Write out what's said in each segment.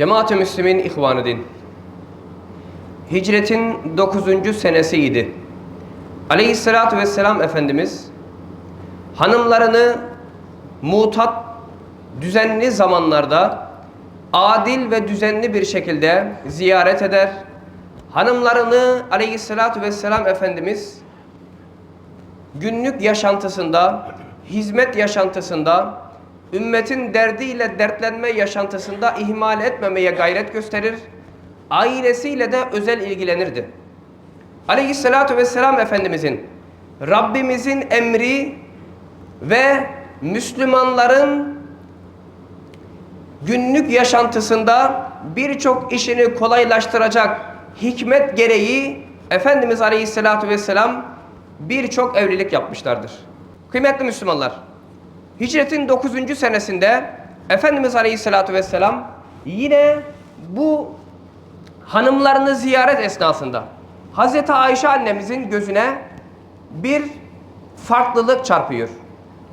Cemaat-ı Müslümin İhvan-ı Din. Hicretin 9. senesiydi. Aleyhissalatü vesselam Efendimiz hanımlarını mutat düzenli zamanlarda adil ve düzenli bir şekilde ziyaret eder. Hanımlarını Aleyhissalatü vesselam Efendimiz günlük yaşantısında, hizmet yaşantısında, ümmetin derdiyle dertlenme yaşantısında ihmal etmemeye gayret gösterir. Ailesiyle de özel ilgilenirdi. Aleyhissalatu vesselam Efendimizin Rabbimizin emri ve Müslümanların günlük yaşantısında birçok işini kolaylaştıracak hikmet gereği Efendimiz Aleyhissalatu vesselam birçok evlilik yapmışlardır. Kıymetli Müslümanlar, Hicretin 9. senesinde Efendimiz Aleyhissalatu vesselam yine bu hanımlarını ziyaret esnasında Hazreti Ayşe annemizin gözüne bir farklılık çarpıyor.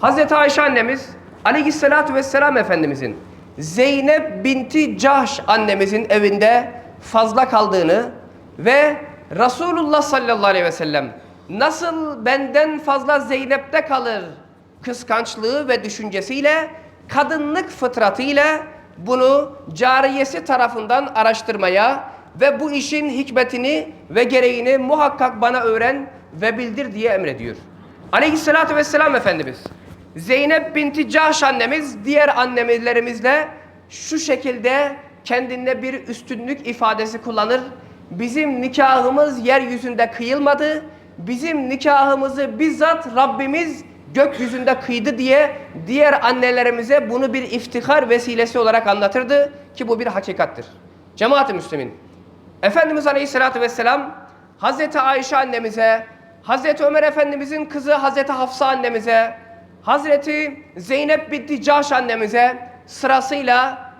Hazreti Ayşe annemiz Aleyhissalatu vesselam Efendimizin Zeynep binti Cahş annemizin evinde fazla kaldığını ve Resulullah sallallahu aleyhi ve sellem nasıl benden fazla Zeynep'te kalır kıskançlığı ve düşüncesiyle kadınlık fıtratıyla bunu cariyesi tarafından araştırmaya ve bu işin hikmetini ve gereğini muhakkak bana öğren ve bildir diye emrediyor. Aleyhissalatü vesselam Efendimiz Zeynep binti Cahş annemiz diğer annemizlerimizle şu şekilde kendinde bir üstünlük ifadesi kullanır. Bizim nikahımız yeryüzünde kıyılmadı. Bizim nikahımızı bizzat Rabbimiz gökyüzünde kıydı diye diğer annelerimize bunu bir iftihar vesilesi olarak anlatırdı ki bu bir hakikattir. Cemaat-i Müslümin. Efendimiz Aleyhisselatü Vesselam Hazreti Ayşe annemize, Hazreti Ömer Efendimizin kızı Hazreti Hafsa annemize, Hazreti Zeynep binti Cahş annemize sırasıyla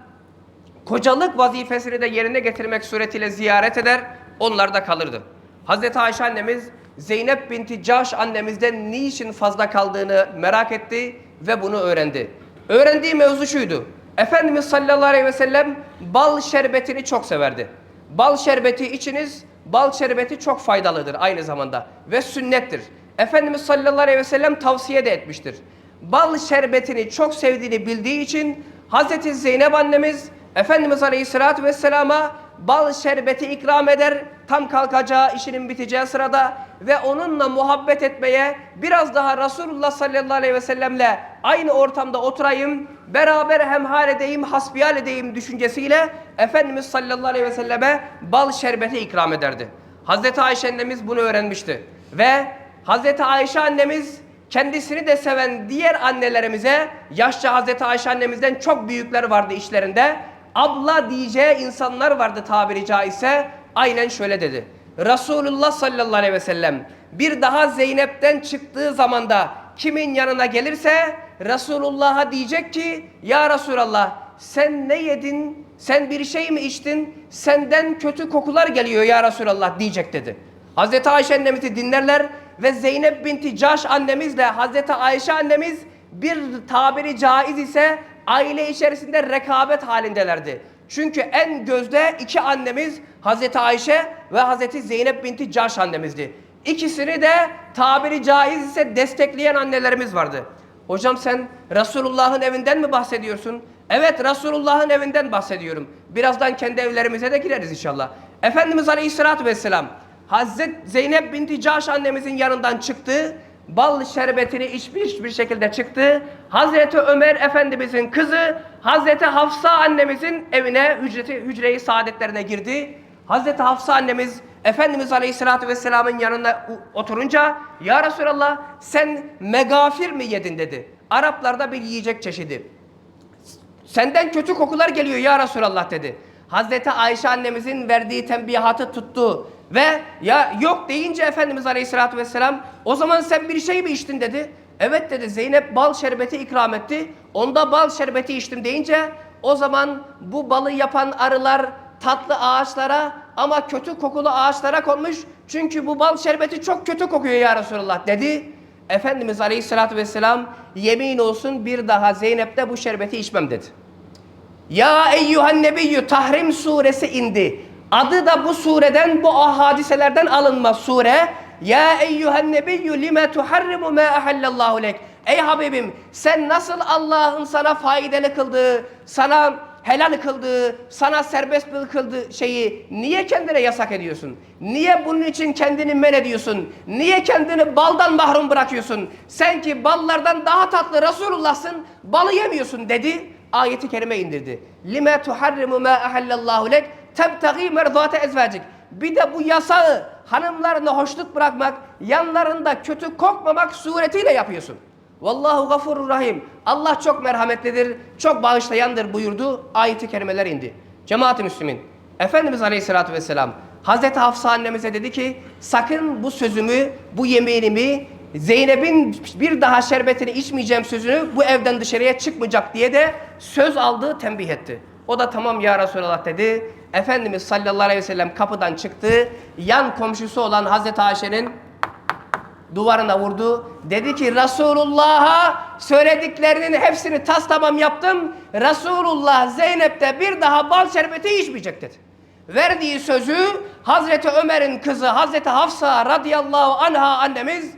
kocalık vazifesini de yerine getirmek suretiyle ziyaret eder, onlar da kalırdı. Hazreti Ayşe annemiz Zeynep binti Cahş annemizden niçin fazla kaldığını merak etti ve bunu öğrendi. Öğrendiği mevzu şuydu. Efendimiz sallallahu aleyhi ve sellem bal şerbetini çok severdi. Bal şerbeti içiniz, bal şerbeti çok faydalıdır aynı zamanda ve sünnettir. Efendimiz sallallahu aleyhi ve sellem tavsiye de etmiştir. Bal şerbetini çok sevdiğini bildiği için Hazreti Zeynep annemiz Efendimiz aleyhissalatü vesselama bal şerbeti ikram eder tam kalkacağı işinin biteceği sırada ve onunla muhabbet etmeye biraz daha Resulullah sallallahu aleyhi ve sellemle aynı ortamda oturayım beraber hemhal edeyim hasbihal edeyim düşüncesiyle Efendimiz sallallahu aleyhi ve selleme bal şerbeti ikram ederdi. Hazreti Ayşe annemiz bunu öğrenmişti ve Hazreti Ayşe annemiz kendisini de seven diğer annelerimize yaşça Hazreti Ayşe annemizden çok büyükler vardı işlerinde abla diyeceği insanlar vardı tabiri caizse aynen şöyle dedi. Resulullah sallallahu aleyhi ve sellem bir daha Zeynep'ten çıktığı zamanda kimin yanına gelirse Resulullah'a diyecek ki ya Resulallah sen ne yedin sen bir şey mi içtin senden kötü kokular geliyor ya Resulallah diyecek dedi. Hazreti Ayşe annemizi dinlerler ve Zeynep binti Caş annemizle Hazreti Ayşe annemiz bir tabiri caiz ise aile içerisinde rekabet halindelerdi. Çünkü en gözde iki annemiz Hazreti Ayşe ve Hazreti Zeynep binti Caş annemizdi. İkisini de tabiri caiz ise destekleyen annelerimiz vardı. Hocam sen Resulullah'ın evinden mi bahsediyorsun? Evet Resulullah'ın evinden bahsediyorum. Birazdan kendi evlerimize de gireriz inşallah. Efendimiz Aleyhisselatü Vesselam Hazreti Zeynep binti Caş annemizin yanından çıktı bal şerbetini içmiş bir şekilde çıktı. Hazreti Ömer Efendimizin kızı Hazreti Hafsa annemizin evine hücreti, hücreyi saadetlerine girdi. Hazreti Hafsa annemiz Efendimiz Aleyhisselatü Vesselam'ın yanına oturunca Ya Resulallah sen megafir mi yedin dedi. Araplarda bir yiyecek çeşidi. Senden kötü kokular geliyor ya Resulallah dedi. Hazreti Ayşe annemizin verdiği tembihatı tuttu. Ve ya yok deyince Efendimiz Aleyhisselatü Vesselam o zaman sen bir şey mi içtin dedi. Evet dedi Zeynep bal şerbeti ikram etti. Onda bal şerbeti içtim deyince o zaman bu balı yapan arılar tatlı ağaçlara ama kötü kokulu ağaçlara konmuş. Çünkü bu bal şerbeti çok kötü kokuyor ya Resulallah dedi. Efendimiz Aleyhisselatü Vesselam yemin olsun bir daha Zeynep'te bu şerbeti içmem dedi. Ya eyyühen nebiyyü Tahrim suresi indi. Adı da bu sureden bu hadiselerden alınma sure. Ya eyyühen nebiyyü lime tuharrimu ma ahallallahu lek. Ey Habibim sen nasıl Allah'ın sana faydalı kıldığı, sana helal kıldığı, sana serbest kıldığı şeyi niye kendine yasak ediyorsun? Niye bunun için kendini men ediyorsun? Niye kendini baldan mahrum bırakıyorsun? Sen ki ballardan daha tatlı Resulullah'sın, balı yemiyorsun dedi. Ayeti kerime indirdi. Lime tuharrimu ma ahallallahu lek tebtagi merdate ezvacik. Bir de bu yasağı hanımlarına hoşluk bırakmak, yanlarında kötü kokmamak suretiyle yapıyorsun. Vallahu gafurur rahim. Allah çok merhametlidir, çok bağışlayandır buyurdu. Ayeti kerimeler indi. Cemaat-i Müslümin. Efendimiz Aleyhisselatü Vesselam Hazreti Hafsa annemize dedi ki sakın bu sözümü, bu yemeğimi Zeynep'in bir daha şerbetini içmeyeceğim sözünü bu evden dışarıya çıkmayacak diye de söz aldı, tembih etti. O da tamam ya Resulallah dedi. Efendimiz sallallahu aleyhi ve sellem kapıdan çıktı. Yan komşusu olan Hazreti Ayşe'nin duvarına vurdu. Dedi ki Resulullah'a söylediklerinin hepsini tas tamam yaptım. Resulullah Zeynep'te bir daha bal şerbeti içmeyecek dedi. Verdiği sözü Hazreti Ömer'in kızı Hazreti Hafsa radıyallahu anha annemiz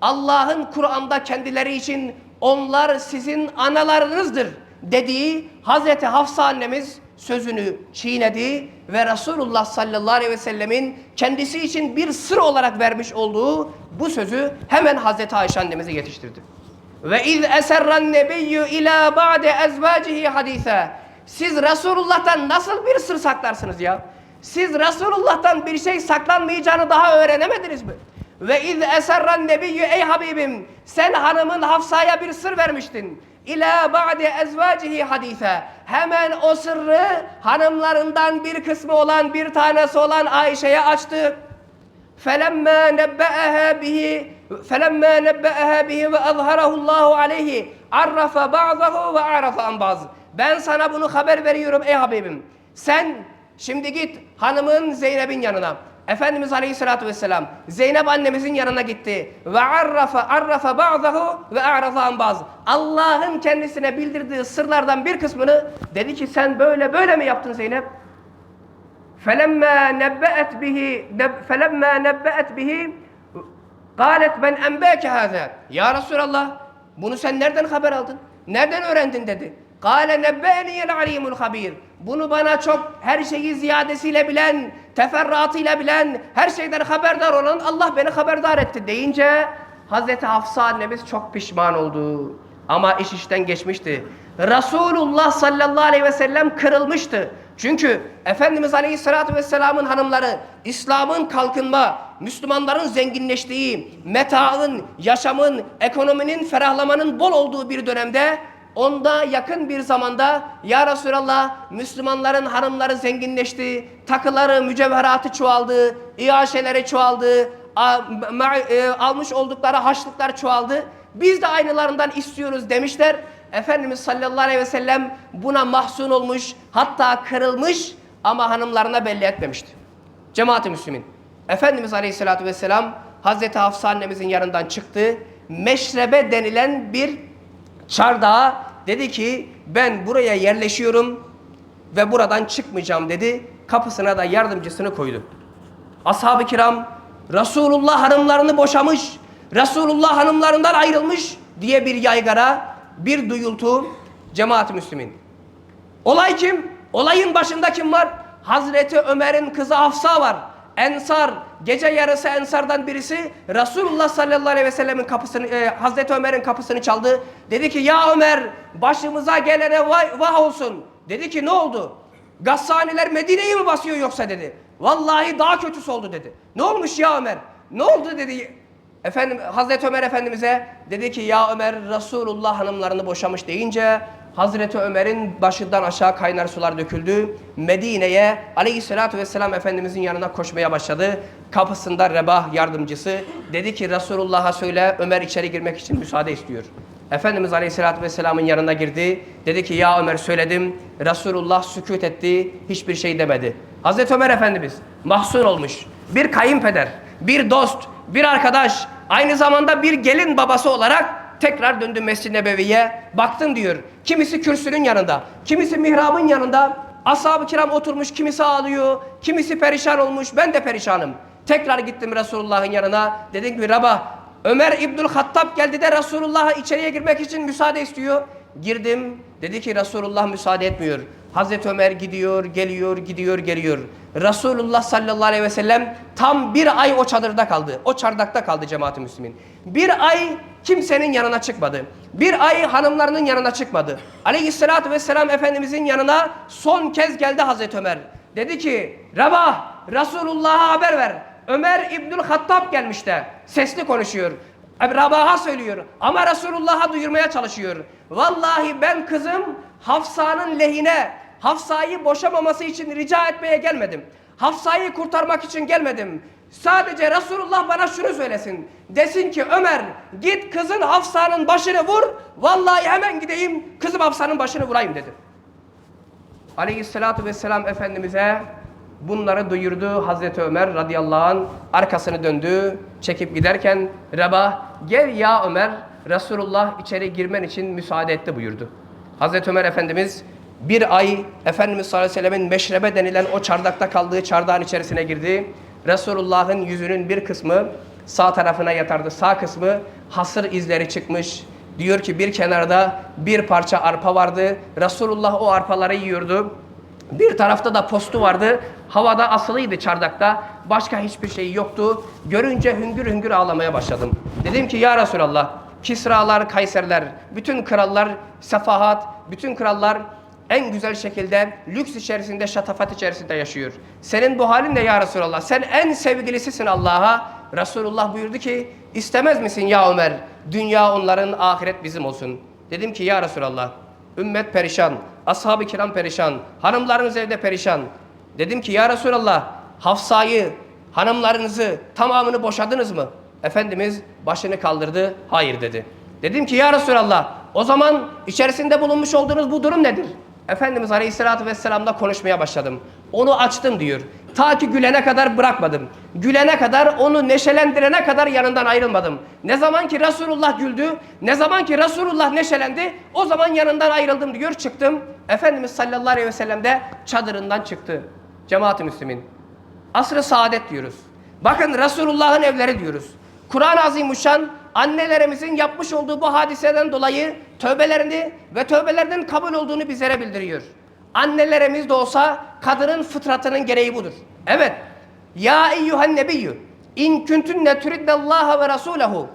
Allah'ın Kur'an'da kendileri için onlar sizin analarınızdır dediği Hazreti Hafsa annemiz sözünü çiğnedi ve Resulullah sallallahu aleyhi ve sellemin kendisi için bir sır olarak vermiş olduğu bu sözü hemen Hazreti Ayşe annemize yetiştirdi. Ve iz eserran nebiyyü ila ba'de ezvacihi hadise. Siz Resulullah'tan nasıl bir sır saklarsınız ya? Siz Resulullah'tan bir şey saklanmayacağını daha öğrenemediniz mi? Ve iz eserran nebiyyü ey Habibim sen hanımın Hafsa'ya bir sır vermiştin. İlâ ba'de ezvacihi hadise. Hemen o sırrı hanımlarından bir kısmı olan bir tanesi olan Ayşe'ye açtı. فَلَمَّا نَبَّأَهَا بِهِ فَلَمَّا نَبَّأَهَا بِهِ وَأَظْهَرَهُ اللّٰهُ عَلَيْهِ عَرَّفَ بَعْضَهُ وَعَرَفَ عَنْ بَعْضٍ Ben sana bunu haber veriyorum ey Habibim. Sen şimdi git hanımın Zeynep'in yanına. Efendimiz Aleyhisselatü Vesselam Zeynep annemizin yanına gitti. Ve arrafa arrafa ba'dahu ve a'rafa baz. Allah'ın kendisine bildirdiği sırlardan bir kısmını dedi ki sen böyle böyle mi yaptın Zeynep? Felemme nebbe'et bihi felemme nebbe'et bihi galet ben enbeke haza. Ya Resulallah bunu sen nereden haber aldın? Nereden öğrendin dedi. Kale nebbe'niyel alimul habir. Bunu bana çok her şeyi ziyadesiyle bilen teferruatıyla bilen, her şeyden haberdar olan Allah beni haberdar etti deyince Hazreti Hafsa annemiz çok pişman oldu. Ama iş işten geçmişti. Resulullah sallallahu aleyhi ve sellem kırılmıştı. Çünkü Efendimiz Aleyhisselatü Vesselam'ın hanımları İslam'ın kalkınma, Müslümanların zenginleştiği, metaın, yaşamın, ekonominin, ferahlamanın bol olduğu bir dönemde onda yakın bir zamanda Ya Resulallah Müslümanların hanımları zenginleşti, takıları, mücevheratı çoğaldı, iaşeleri çoğaldı, e, almış oldukları haçlıklar çoğaldı. Biz de aynılarından istiyoruz demişler. Efendimiz sallallahu aleyhi ve sellem buna mahzun olmuş, hatta kırılmış ama hanımlarına belli etmemişti. Cemaat-i Müslümin. Efendimiz aleyhissalatü vesselam Hazreti Hafsa annemizin yanından çıktı. Meşrebe denilen bir çardağa dedi ki ben buraya yerleşiyorum ve buradan çıkmayacağım dedi. Kapısına da yardımcısını koydu. Ashab-ı kiram Resulullah hanımlarını boşamış, Resulullah hanımlarından ayrılmış diye bir yaygara, bir duyultu cemaat-i müslümin. Olay kim? Olayın başında kim var? Hazreti Ömer'in kızı Hafsa var. Ensar, gece yarısı Ensardan birisi Resulullah sallallahu aleyhi ve sellemin kapısını, e, Hazreti Ömer'in kapısını çaldı. Dedi ki ya Ömer başımıza gelene vay, vah olsun. Dedi ki ne oldu? Gassaniler Medine'yi mi basıyor yoksa dedi. Vallahi daha kötüsü oldu dedi. Ne olmuş ya Ömer? Ne oldu dedi. Efendim Hazreti Ömer Efendimiz'e dedi ki ya Ömer Resulullah hanımlarını boşamış deyince Hazreti Ömer'in başından aşağı kaynar sular döküldü. Medine'ye aleyhissalatü vesselam Efendimizin yanına koşmaya başladı. Kapısında Rebah yardımcısı dedi ki Resulullah'a söyle Ömer içeri girmek için müsaade istiyor. Efendimiz Aleyhisselatü Vesselam'ın yanına girdi. Dedi ki ya Ömer söyledim. Resulullah sükut etti. Hiçbir şey demedi. Hazreti Ömer Efendimiz mahzun olmuş. Bir kayınpeder, bir dost, bir arkadaş, aynı zamanda bir gelin babası olarak tekrar döndü Mescid-i Nebevi'ye. Baktım diyor. Kimisi kürsünün yanında, kimisi mihrabın yanında. Ashab-ı kiram oturmuş, kimisi ağlıyor, kimisi perişan olmuş. Ben de perişanım. Tekrar gittim Resulullah'ın yanına. Dedim ki Rabah Ömer İbnül Hattab geldi de Resulullah'a içeriye girmek için müsaade istiyor. Girdim. Dedi ki Resulullah müsaade etmiyor. Hazreti Ömer gidiyor, geliyor, gidiyor, geliyor. Resulullah sallallahu aleyhi ve sellem tam bir ay o çadırda kaldı. O çardakta kaldı cemaat-i müslümin. Bir ay kimsenin yanına çıkmadı. Bir ay hanımlarının yanına çıkmadı. Aleyhissalatü vesselam Efendimizin yanına son kez geldi Hazreti Ömer. Dedi ki Rabah Resulullah'a haber ver. Ömer İbnül Hattab gelmiş de sesli konuşuyor. Rabah'a söylüyor ama Resulullah'a duyurmaya çalışıyor. Vallahi ben kızım Hafsa'nın lehine Hafsa'yı boşamaması için rica etmeye gelmedim. Hafsa'yı kurtarmak için gelmedim. Sadece Resulullah bana şunu söylesin. Desin ki Ömer git kızın Hafsa'nın başını vur. Vallahi hemen gideyim kızım Hafsa'nın başını vurayım dedi. Aleyhissalatu vesselam Efendimiz'e bunları duyurdu Hazreti Ömer radıyallahu an arkasını döndü çekip giderken Rabah gel ya Ömer Resulullah içeri girmen için müsaade etti buyurdu. Hazreti Ömer Efendimiz bir ay Efendimiz sallallahu aleyhi ve sellemin meşrebe denilen o çardakta kaldığı çardağın içerisine girdi. Resulullah'ın yüzünün bir kısmı sağ tarafına yatardı. Sağ kısmı hasır izleri çıkmış. Diyor ki bir kenarda bir parça arpa vardı. Resulullah o arpaları yiyordu. Bir tarafta da postu vardı. Havada asılıydı çardakta. Başka hiçbir şey yoktu. Görünce hüngür hüngür ağlamaya başladım. Dedim ki ya Resulallah Kisralar, Kayserler, bütün krallar sefahat, bütün krallar en güzel şekilde lüks içerisinde, şatafat içerisinde yaşıyor. Senin bu halin ne ya Resulallah? Sen en sevgilisisin Allah'a. Resulullah buyurdu ki istemez misin ya Ömer? Dünya onların, ahiret bizim olsun. Dedim ki ya Resulallah ümmet perişan, ashab-ı kiram perişan, hanımlarınız evde perişan. Dedim ki ya Resulallah Hafsa'yı, hanımlarınızı tamamını boşadınız mı? Efendimiz başını kaldırdı, hayır dedi. Dedim ki ya Resulallah o zaman içerisinde bulunmuş olduğunuz bu durum nedir? Efendimiz Aleyhisselatü Vesselam'la konuşmaya başladım. Onu açtım diyor. Ta ki gülene kadar bırakmadım. Gülene kadar, onu neşelendirene kadar yanından ayrılmadım. Ne zaman ki Resulullah güldü, ne zaman ki Resulullah neşelendi, o zaman yanından ayrıldım diyor. Çıktım. Efendimiz sallallahu aleyhi ve de çadırından çıktı. Cemaat-i Müslümin. Asr-ı saadet diyoruz. Bakın Resulullah'ın evleri diyoruz. Kur'an-ı Azimuşşan annelerimizin yapmış olduğu bu hadiseden dolayı tövbelerini ve tövbelerinin kabul olduğunu bizlere bildiriyor. Annelerimiz de olsa kadının fıtratının gereği budur. Evet. Ya eyyühen nebiyyü in kuntunne turiddallaha ve rasulehu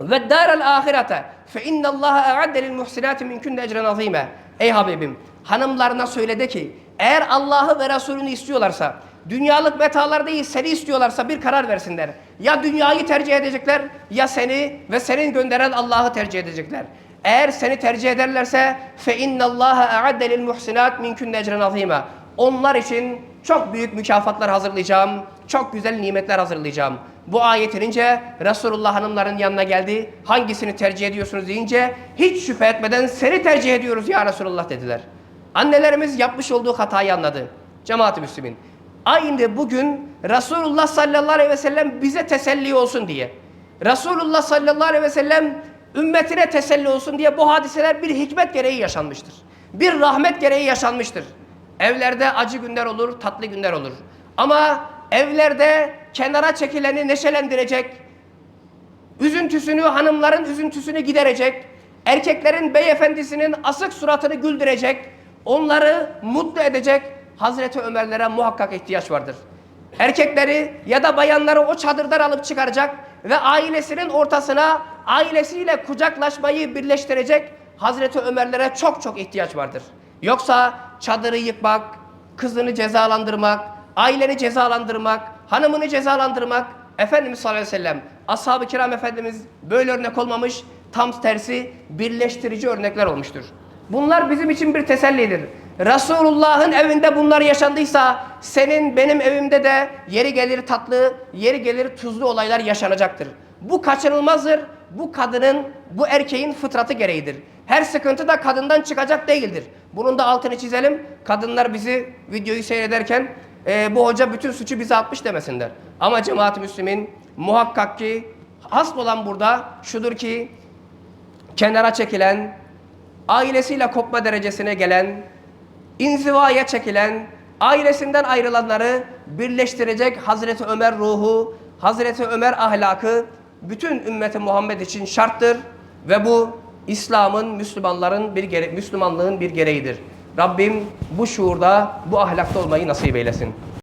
ve daral ahirete fe innallaha a'adde lil muhsinati minkunne ecren azime. Ey Habibim hanımlarına söyledi ki eğer Allah'ı ve Resulünü istiyorlarsa dünyalık metalar değil seni istiyorlarsa bir karar versinler. Ya dünyayı tercih edecekler ya seni ve senin gönderen Allah'ı tercih edecekler. Eğer seni tercih ederlerse fe innallaha a'adde lil muhsinat minkunne ecren azime. Onlar için çok büyük mükafatlar hazırlayacağım. Çok güzel nimetler hazırlayacağım. Bu ayet inince Resulullah hanımların yanına geldi. Hangisini tercih ediyorsunuz deyince hiç şüphe etmeden seni tercih ediyoruz ya Resulullah dediler. Annelerimiz yapmış olduğu hatayı anladı. Cemaat-i Müslümin. Aynı bugün Resulullah sallallahu aleyhi ve sellem bize teselli olsun diye. Resulullah sallallahu aleyhi ve sellem ümmetine teselli olsun diye bu hadiseler bir hikmet gereği yaşanmıştır. Bir rahmet gereği yaşanmıştır. Evlerde acı günler olur, tatlı günler olur. Ama evlerde kenara çekileni neşelendirecek, üzüntüsünü, hanımların üzüntüsünü giderecek, erkeklerin beyefendisinin asık suratını güldürecek, onları mutlu edecek Hazreti Ömerlere muhakkak ihtiyaç vardır. Erkekleri ya da bayanları o çadırdan alıp çıkaracak ve ailesinin ortasına ailesiyle kucaklaşmayı birleştirecek Hazreti Ömerlere çok çok ihtiyaç vardır. Yoksa çadırı yıkmak, kızını cezalandırmak, aileni cezalandırmak, hanımını cezalandırmak Efendimiz sallallahu aleyhi ve sellem, ashab-ı kiram Efendimiz böyle örnek olmamış, tam tersi birleştirici örnekler olmuştur. Bunlar bizim için bir tesellidir. Resulullah'ın evinde bunlar yaşandıysa senin benim evimde de yeri gelir tatlı, yeri gelir tuzlu olaylar yaşanacaktır. Bu kaçınılmazdır. Bu kadının, bu erkeğin fıtratı gereğidir. Her sıkıntı da kadından çıkacak değildir. Bunun da altını çizelim. Kadınlar bizi videoyu seyrederken e, bu hoca bütün suçu bize atmış demesinler. Ama cemaat-i müslümin muhakkak ki asıl olan burada şudur ki kenara çekilen, ailesiyle kopma derecesine gelen, inzivaya çekilen, ailesinden ayrılanları birleştirecek Hazreti Ömer ruhu, Hazreti Ömer ahlakı bütün ümmeti Muhammed için şarttır ve bu İslam'ın, Müslümanların bir gere Müslümanlığın bir gereğidir. Rabbim bu şuurda, bu ahlakta olmayı nasip eylesin.